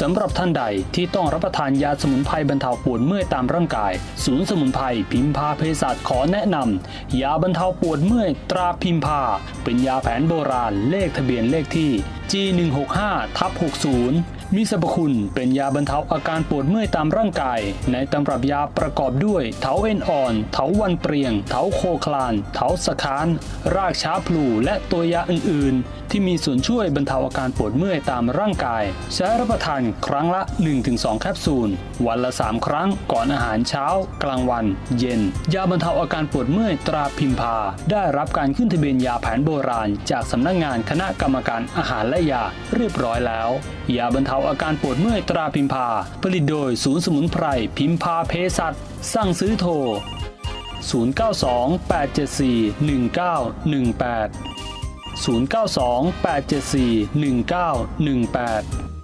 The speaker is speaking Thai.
สำหรับท่านใดที่ต้องรับประทานยาสมุนไพรบรรเทาปวดเมื่อยตามร่างกาย ศูนย์สมุนไพรพิมพาเภสัชขอแนะนำยาบรรเทาปวดเมื่อยตราพิมพา เป็นยาแผนโบราณเลขทะเบียนเลขที่ G165 ทับ60 มีสรรพคุณเป็นยาบรรเทาอาการปวดเมื่อยตามร่างกาย ในตำรับยาประกอบด้วย เถาเอ็นอ่อน เถาวันเปรียง เถาโคคลาน เถาสะคาน รากช้าพลูและตัวยาอื่นๆ ที่มีส่วนช่วยบรรเทาอาการปวดเมื่อยตามร่างกาย ใช้รับประทานครั้งละ 1-2 แคปซูล วันละ 3 ครั้งก่อนอาหารเช้า กลางวัน เย็น ยาบรรเทาอาการปวดเมื่อยตราพิมพา ได้รับการขึ้นทะเบียนยาแผนโบราณ จากสำนักงานคณะกรรมการอาหารและและยาเรียบร้อยแล้ว ยาบรรเทาอาการปวดเมื่อยตราพิมพา ผลิตโดยศูนย์สมุนไพรพิมพาเภสัชสั่งซื้อโทร 092 874 1918 092 874 1918